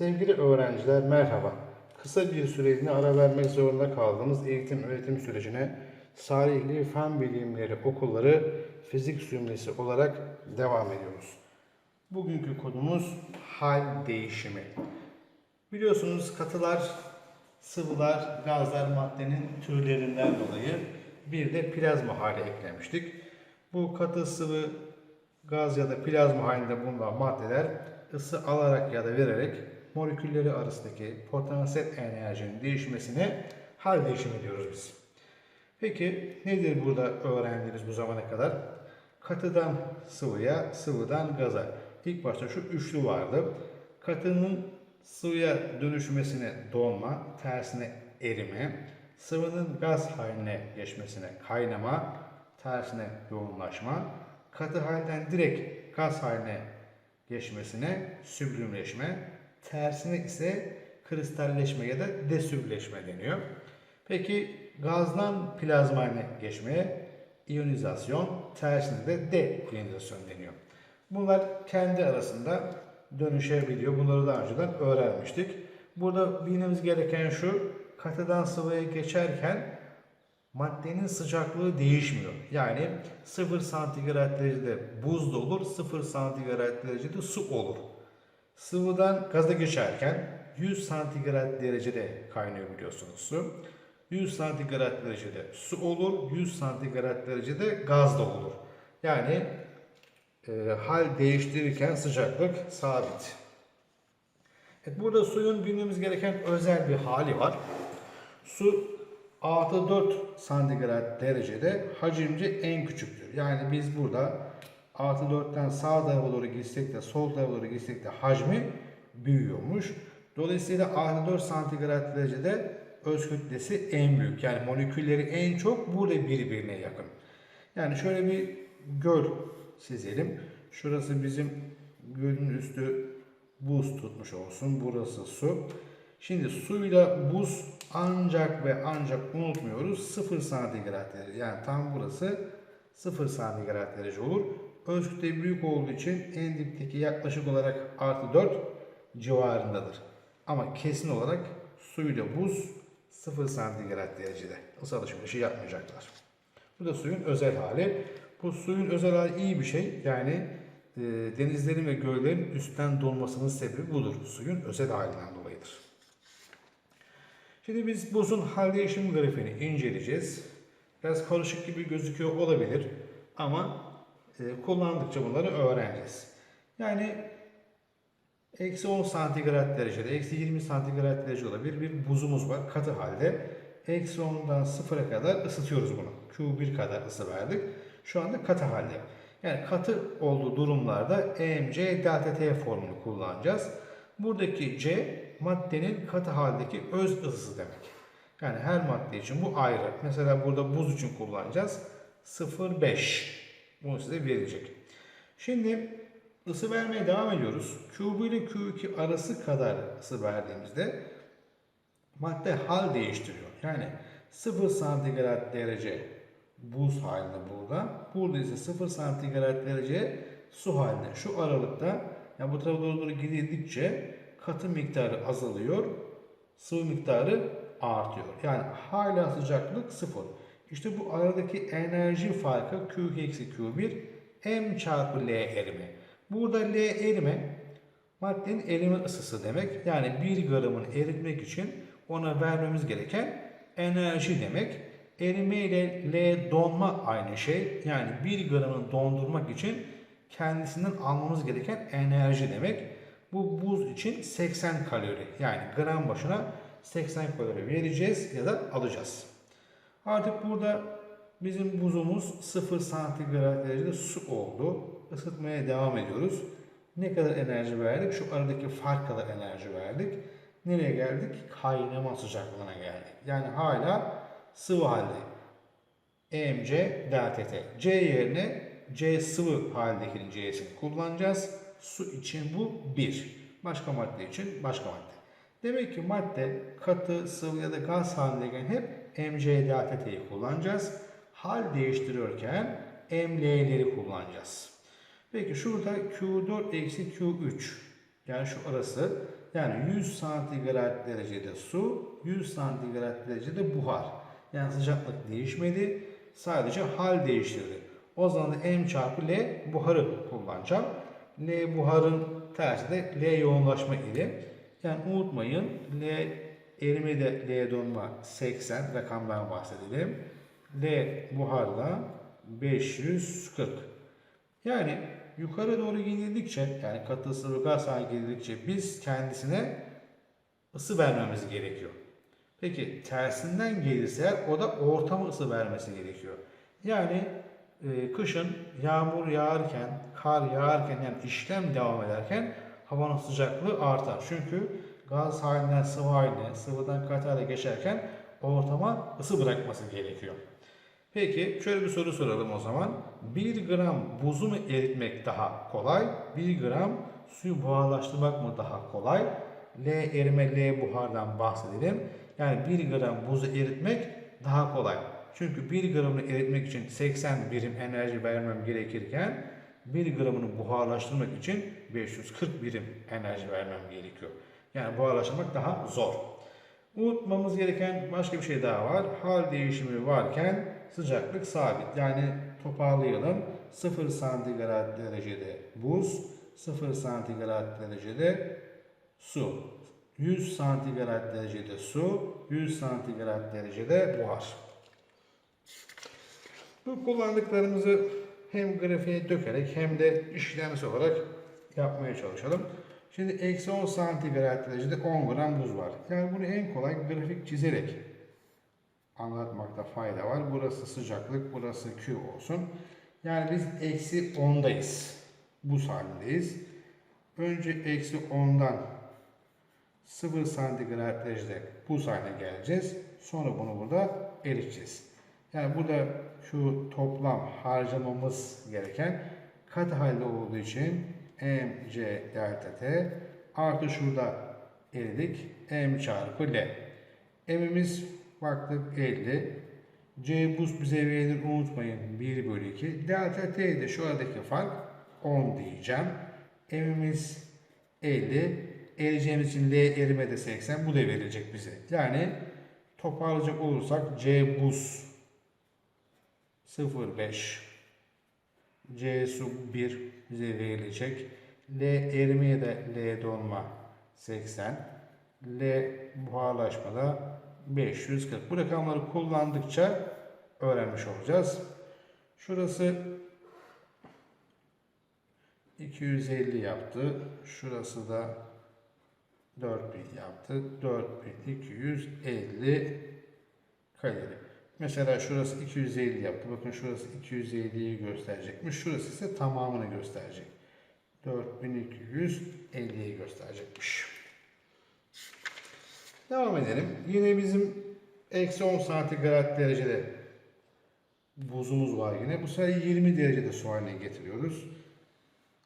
Sevgili öğrenciler merhaba. Kısa bir süreliğine ara vermek zorunda kaldığımız eğitim öğretim sürecine Salihli Fen Bilimleri Okulları Fizik Sümlesi olarak devam ediyoruz. Bugünkü konumuz hal değişimi. Biliyorsunuz katılar, sıvılar, gazlar maddenin türlerinden dolayı bir de plazma hali eklemiştik. Bu katı sıvı gaz ya da plazma halinde bulunan maddeler ısı alarak ya da vererek molekülleri arasındaki potansiyel enerjinin değişmesine hal değişimi diyoruz biz. Peki nedir burada öğrendiğimiz bu zamana kadar? Katıdan sıvıya, sıvıdan gaza. İlk başta şu üçlü vardı. Katının sıvıya dönüşmesine donma, tersine erime, sıvının gaz haline geçmesine kaynama, tersine yoğunlaşma, katı halden direkt gaz haline geçmesine süblimleşme, tersine ise kristalleşme ya da desübleşme deniyor. Peki gazdan plazma haline geçmeye iyonizasyon, tersine de deiyonizasyon deniyor. Bunlar kendi arasında dönüşebiliyor. Bunları daha önceden öğrenmiştik. Burada bilmemiz gereken şu, katıdan sıvıya geçerken maddenin sıcaklığı değişmiyor. Yani 0 santigrat derecede buz da olur, 0 santigrat derecede su olur. Sıvıdan gaza geçerken 100 santigrat derecede kaynıyor biliyorsunuz su. 100 santigrat derecede su olur, 100 santigrat derecede gaz da olur. Yani e, hal değiştirirken sıcaklık sabit. Evet, burada suyun bilmemiz gereken özel bir hali var. Su artı 4 santigrat derecede hacimce en küçüktür. Yani biz burada artı 4'ten sağ tarafa doğru gitsek de sol tarafa doğru gitsek de hacmi büyüyormuş. Dolayısıyla artı 4 santigrat derecede öz kütlesi en büyük. Yani molekülleri en çok burada birbirine yakın. Yani şöyle bir göl çizelim. Şurası bizim gölün üstü buz tutmuş olsun. Burası su. Şimdi suyla buz ancak ve ancak unutmuyoruz 0 santigrat derece. Yani tam burası 0 santigrat derece olur. Öz büyük olduğu için en dipteki yaklaşık olarak artı 4 civarındadır. Ama kesin olarak suyla buz 0 santigrat derecede. Isı alışverişi yapmayacaklar. Bu da suyun özel hali. Bu suyun özel hali iyi bir şey. Yani e, denizlerin ve göllerin üstten dolmasının sebebi budur. Suyun özel halinden dolayıdır. Şimdi biz buzun hal değişim grafiğini inceleyeceğiz. Biraz karışık gibi gözüküyor olabilir ama kullandıkça bunları öğreneceğiz. Yani eksi 10 santigrat derecede, eksi 20 santigrat derece olabilir bir buzumuz var katı halde. Eksi 10'dan 0'a kadar ısıtıyoruz bunu. Q1 kadar ısı verdik. Şu anda katı halde. Yani katı olduğu durumlarda EMC delta T formülü kullanacağız. Buradaki C maddenin katı haldeki öz ısısı demek. Yani her madde için bu ayrı. Mesela burada buz için kullanacağız. 0,5. Bunu size verecek. Şimdi ısı vermeye devam ediyoruz. Q1 ile Q2 arası kadar ısı verdiğimizde madde hal değiştiriyor. Yani 0 santigrat derece buz halinde burada. Burada ise 0 santigrat derece su halinde. Şu aralıkta yani bu tarafa doğru gidildikçe katı miktarı azalıyor, sıvı miktarı artıyor. Yani hala sıcaklık sıfır. İşte bu aradaki enerji farkı Q2 eksi Q1 M çarpı L erime. Burada L erime maddenin erime ısısı demek. Yani 1 gramın eritmek için ona vermemiz gereken enerji demek. Erime ile L donma aynı şey. Yani 1 gramını dondurmak için kendisinden almamız gereken enerji demek. Bu buz için 80 kalori. Yani gram başına 80 kalori vereceğiz ya da alacağız. Artık burada bizim buzumuz 0 santigrat derecede su oldu. Isıtmaya devam ediyoruz. Ne kadar enerji verdik? Şu aradaki fark kadar enerji verdik. Nereye geldik? Kaynama sıcaklığına geldik. Yani hala sıvı halde. EMC delta T. C yerine C sıvı haldekinin C'sini kullanacağız. Su için bu 1. Başka madde için başka madde. Demek ki madde katı, sıvı ya da gaz halindeyken hep MC delta T'yi kullanacağız. Hal değiştiriyorken ML'leri kullanacağız. Peki şurada Q4 eksi Q3 yani şu arası Yani 100 santigrat derecede su, 100 santigrat derecede buhar. Yani sıcaklık değişmedi. Sadece hal değiştirdi. O zaman da M çarpı L buharı kullanacağım. L buharın tersi de L yoğunlaşma ili. Yani unutmayın L erime de L donma 80 rakamdan bahsedelim. L buharda 540. Yani yukarı doğru gidildikçe yani katı sıvı gaz haline gidildikçe biz kendisine ısı vermemiz gerekiyor. Peki tersinden gelirse o da ortama ısı vermesi gerekiyor. Yani e, kışın yağmur yağarken, kar yağarken yani işlem devam ederken havanın sıcaklığı artar. Çünkü gaz halinden sıvı haline, sıvıdan katı hale geçerken ortama ısı bırakması gerekiyor. Peki şöyle bir soru soralım o zaman. 1 gram buzu mu eritmek daha kolay? 1 gram suyu buharlaştırmak mı daha kolay? L erime L buhardan bahsedelim. Yani 1 gram buzu eritmek daha kolay. Çünkü 1 gramını eritmek için 80 birim enerji vermem gerekirken 1 gramını buharlaştırmak için 540 birim enerji vermem gerekiyor. Yani buharlaştırmak daha zor. Unutmamız gereken başka bir şey daha var. Hal değişimi varken sıcaklık sabit. Yani toparlayalım. 0 santigrat derecede buz, 0 santigrat derecede su. 100 santigrat derecede su, 100 santigrat derecede buhar. Bu kullandıklarımızı hem grafiğe dökerek hem de işlemsel olarak yapmaya çalışalım. Şimdi eksi 10 santigrat derecede 10 gram buz var. Yani bunu en kolay grafik çizerek anlatmakta fayda var. Burası sıcaklık, burası Q olsun. Yani biz eksi 10'dayız. Buz halindeyiz. Önce eksi 10'dan 0 santigrat derecede buz haline geleceğiz. Sonra bunu burada eriteceğiz. Yani burada şu toplam harcamamız gereken kat halde olduğu için mc delta t artı şurada eridik m çarpı l. M'imiz baktık 50. C buz bize verilir unutmayın 1 bölü 2. Delta t de şu aradaki fark 10 diyeceğim. M'imiz 50. Eriyeceğimiz için L erime de 80. Bu da verilecek bize. Yani toparlayacak olursak C buz 0,5 C su 1 bize verilecek. L erimeye de L donma 80. L buharlaşmada 540. Bu rakamları kullandıkça öğrenmiş olacağız. Şurası 250 yaptı. Şurası da 4000 yaptı. 4250 kalori. Mesela şurası 250 yaptı. Bakın şurası 250'yi gösterecekmiş. Şurası ise tamamını gösterecek. 4250'yi gösterecekmiş. Devam edelim. Yine bizim eksi 10 santigrat derecede buzumuz var yine. Bu sefer 20 derecede su haline getiriyoruz.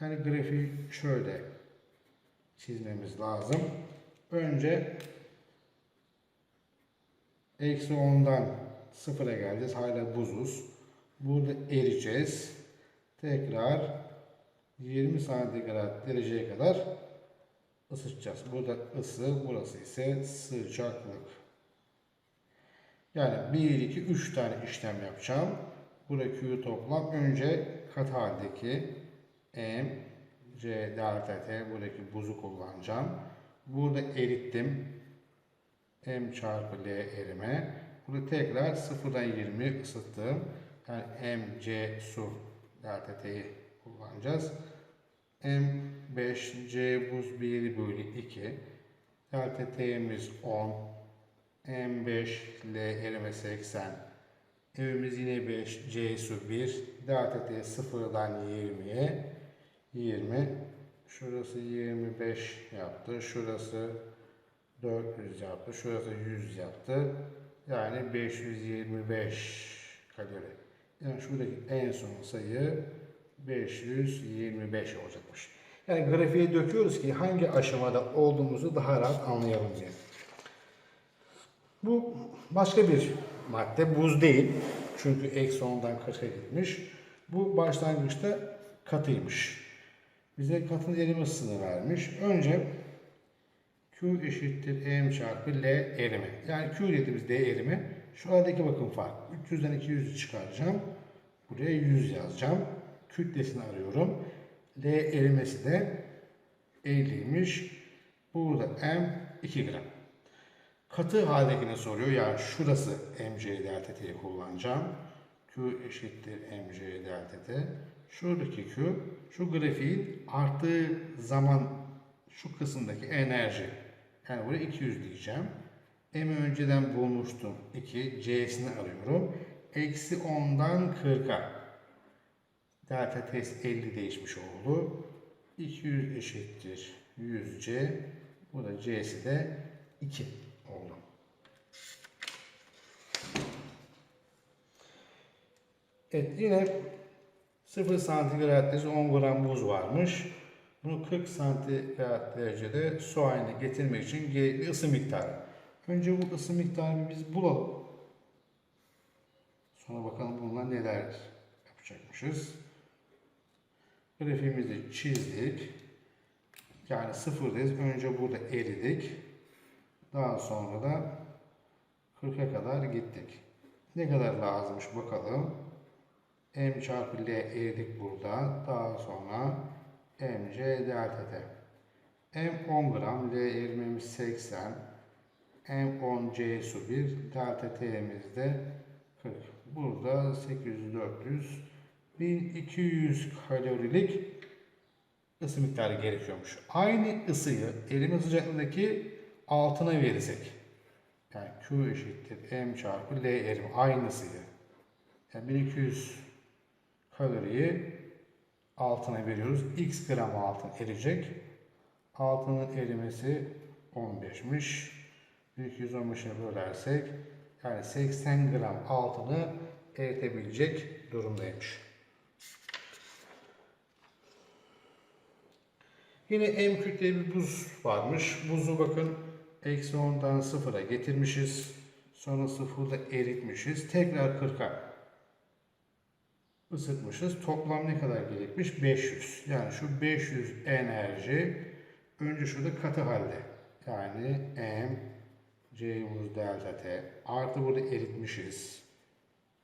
Yani grafiği şöyle çizmemiz lazım. Önce eksi 10'dan sıfıra geleceğiz. Hala buzuz. Burada eriyeceğiz. Tekrar 20 santigrat dereceye kadar ısıtacağız. Burada ısı, burası ise sıcaklık. Yani 1, 2, 3 tane işlem yapacağım. Burada Q toplam. Önce kat haldeki M, C, delta T buradaki buzu kullanacağım. Burada erittim. M çarpı L erime. Burada tekrar sıfırdan 20 ısıttım. Yani M, C, su delta kullanacağız. M5, C buz 1 bölü 2. Delta T'miz 10. M5, L erime 80. Evimiz yine 5, C su 1. Delta T sıfırdan 20'ye 20. Şurası 25 yaptı. Şurası 400 yaptı. Şurası 100 yaptı. Yani 525 kalori. Yani şuradaki en son sayı 525 olacakmış. Yani grafiğe döküyoruz ki hangi aşamada olduğumuzu daha rahat anlayalım diye. Bu başka bir madde. Buz değil. Çünkü eksi 10'dan kaça gitmiş. Bu başlangıçta katıymış. Bize katın erime ısısını vermiş. Önce Q eşittir M çarpı L erimi. Yani Q dediğimiz D erimi. Şu aradaki bakın fark. 300'den 200'ü çıkaracağım. Buraya 100 yazacağım. Kütlesini arıyorum. L erimesi de 50'ymiş. Burada M 2 gram. Katı haldekini soruyor. Yani şurası mc delta t'yi kullanacağım. Q eşittir mc delta t. Şuradaki Q, şu grafiğin arttığı zaman şu kısımdaki enerji. Yani buraya 200 diyeceğim. M'i önceden bulmuştum. 2. C'sini arıyorum. Eksi 10'dan 40'a. Delta test 50 değişmiş oldu. 200 eşittir 100C. Bu da C'si de 2 oldu. Evet yine 0 santigrat derece 10 gram buz varmış. Bunu 40 santigrat derecede su haline getirmek için gerekli ısı miktarı. Önce bu ısı miktarını biz bulalım. Sonra bakalım bununla neler yapacakmışız. Grafiğimizi çizdik. Yani sıfırdayız. Önce burada eridik. Daha sonra da 40'a kadar gittik. Ne kadar lazımmış bakalım. M çarpı L eridik burada. Daha sonra MC delta T. M 10 gram, L erimemiz 80. M 10 C su 1, delta T'miz de 40. Burada 800, 400, 1200 kalorilik ısı miktarı gerekiyormuş. Aynı ısıyı erime sıcaklığındaki altına verirsek yani Q eşittir M çarpı L erim aynı ısıyı yani 1200 kaloriyi altına veriyoruz. X gram altın eriyecek. Altının erimesi 15'miş. 1215'e bölersek yani 80 gram altını eritebilecek durumdaymış. Yine M kütleli bir buz varmış. Buzu bakın eksi 10'dan 0'a getirmişiz. Sonra 0'da eritmişiz. Tekrar 40'a ısıtmışız. Toplam ne kadar gerekmiş? 500. Yani şu 500 enerji önce şurada katı halde. Yani M C buz delta T artı burada eritmişiz.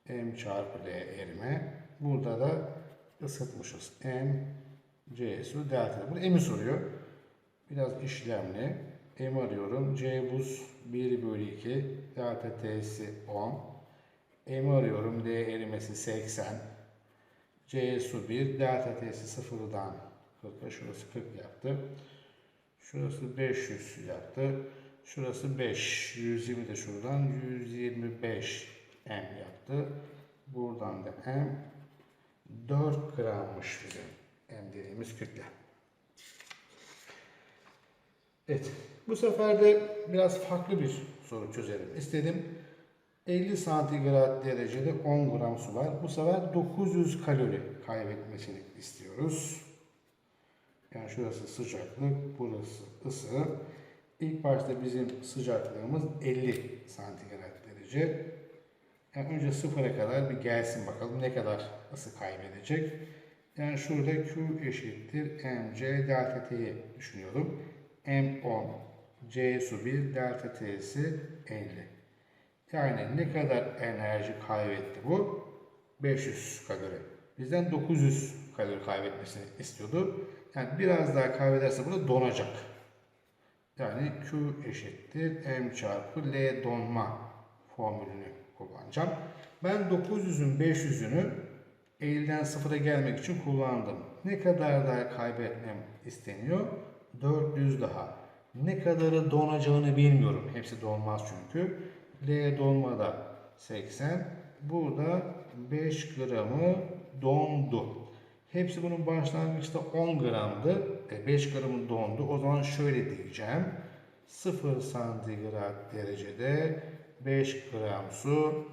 M çarpı L erime. Burada da ısıtmışız. M C su delta T. Bunu M'i soruyor. Biraz işlemli. M arıyorum. C buz 1 bölü 2. Delta T'si 10. M arıyorum. D erimesi 80. C su 1. Delta T'si 0'dan 40'a. Şurası 40 yaptı. Şurası 500 yaptı. Şurası 5. 120 de şuradan 125 M yaptı. Buradan da M 4 grammış bizim M dediğimiz kütle. Evet. Bu sefer de biraz farklı bir soru çözelim istedim. 50 santigrat derecede 10 gram su var. Bu sefer 900 kalori kaybetmesini istiyoruz. Yani şurası sıcaklık, burası ısı. İlk başta bizim sıcaklığımız 50 santigrat derece. Yani önce sıfıra kadar bir gelsin bakalım ne kadar ısı kaybedecek. Yani şurada Q eşittir mc delta t'yi düşünüyorum. M10, C su 1, delta t'si 50. Yani ne kadar enerji kaybetti bu? 500 kalori. Bizden 900 kalori kaybetmesini istiyordu. Yani biraz daha kaybederse burada donacak. Yani Q eşittir M çarpı L donma formülünü kullanacağım. Ben 900'ün 500'ünü 50'den 0'a gelmek için kullandım. Ne kadar daha kaybetmem isteniyor? 400 daha. Ne kadarı donacağını bilmiyorum. Hepsi donmaz çünkü. L donmada 80. Burada 5 gramı dondu. Hepsi bunun başlangıçta 10 gramdı. E 5 gramı dondu. O zaman şöyle diyeceğim. 0 santigrat derecede 5 gram su,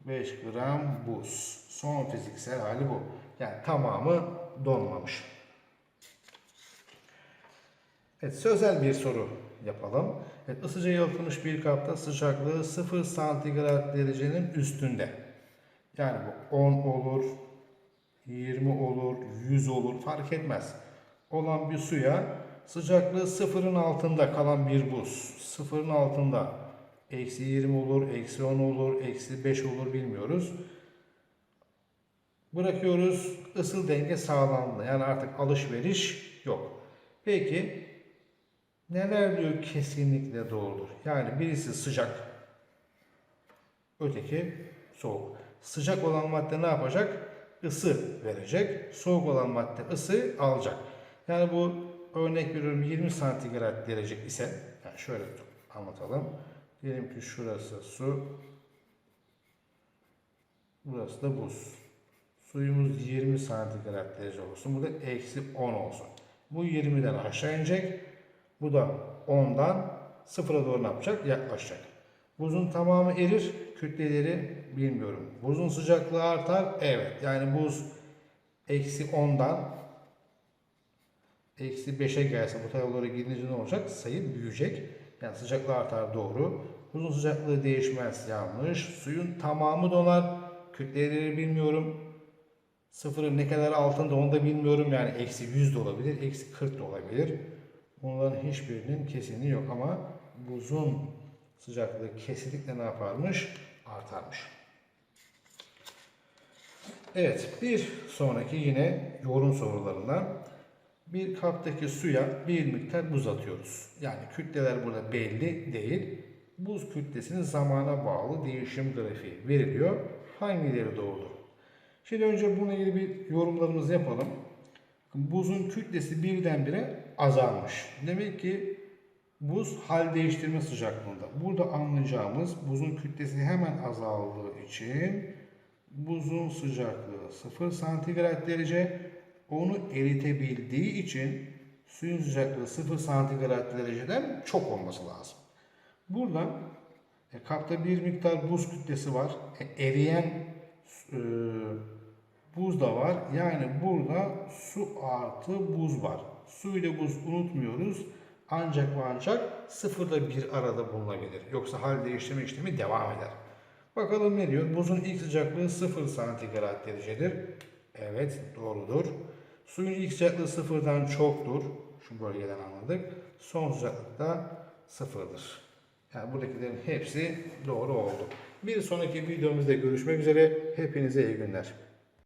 5 gram buz. Son fiziksel hali bu. Yani tamamı donmamış. Evet, sözel bir soru yapalım. Evet, ısıca yalıtılmış bir kapta sıcaklığı 0 santigrat derecenin üstünde. Yani bu 10 olur, 20 olur, 100 olur fark etmez. Olan bir suya sıcaklığı sıfırın altında kalan bir buz. Sıfırın altında eksi 20 olur, eksi 10 olur, eksi 5 olur bilmiyoruz. Bırakıyoruz. ısıl denge sağlandı. Yani artık alışveriş yok. Peki neler diyor kesinlikle doğrudur? Yani birisi sıcak, öteki soğuk. Sıcak olan madde ne yapacak? Isı verecek. Soğuk olan madde ısı alacak. Yani bu örnek veriyorum 20 santigrat derece ise yani şöyle anlatalım. Diyelim ki şurası su. Burası da buz. Suyumuz 20 santigrat derece olsun. Bu da eksi 10 olsun. Bu 20'den aşağı inecek. Bu da 10'dan sıfıra doğru ne yapacak? Yaklaşacak. Buzun tamamı erir. Kütleleri bilmiyorum. Buzun sıcaklığı artar. Evet. Yani buz eksi 10'dan eksi 5'e gelse bu tarafa doğru gidince ne olacak? Sayı büyüyecek. Yani sıcaklığı artar doğru. Buzun sıcaklığı değişmez yanlış. Suyun tamamı donar. Kütleleri bilmiyorum. Sıfırın ne kadar altında onu da bilmiyorum. Yani eksi 100 de olabilir. Eksi 40 da olabilir. Bunların hiçbirinin kesinliği yok ama buzun sıcaklığı kesinlikle ne yaparmış? Artarmış. Evet, bir sonraki yine yorum sorularından bir kaptaki suya bir miktar buz atıyoruz. Yani kütleler burada belli değil. Buz kütlesinin zamana bağlı değişim grafiği veriliyor. Hangileri doğrudur? Şimdi önce bununla ilgili bir yorumlarımızı yapalım. Buzun kütlesi birdenbire azalmış. Demek ki buz hal değiştirme sıcaklığında. Burada anlayacağımız buzun kütlesi hemen azaldığı için buzun sıcaklığı 0 santigrat derece onu eritebildiği için suyun sıcaklığı 0 santigrat dereceden çok olması lazım. Burada e, kapta bir miktar buz kütlesi var. E, eriyen e, buz da var. Yani burada su artı buz var. Su ile buz unutmuyoruz. Ancak ve ancak sıfırda bir arada bulunabilir. Yoksa hal değiştirme işlemi devam eder. Bakalım ne diyor? Buzun ilk sıcaklığı 0 santigrat derecedir. Evet doğrudur. Suyun ilk sıcaklığı sıfırdan çoktur. Şu bölgeden anladık. Son sıcaklık da sıfırdır. Yani buradakilerin hepsi doğru oldu. Bir sonraki videomuzda görüşmek üzere. Hepinize iyi günler.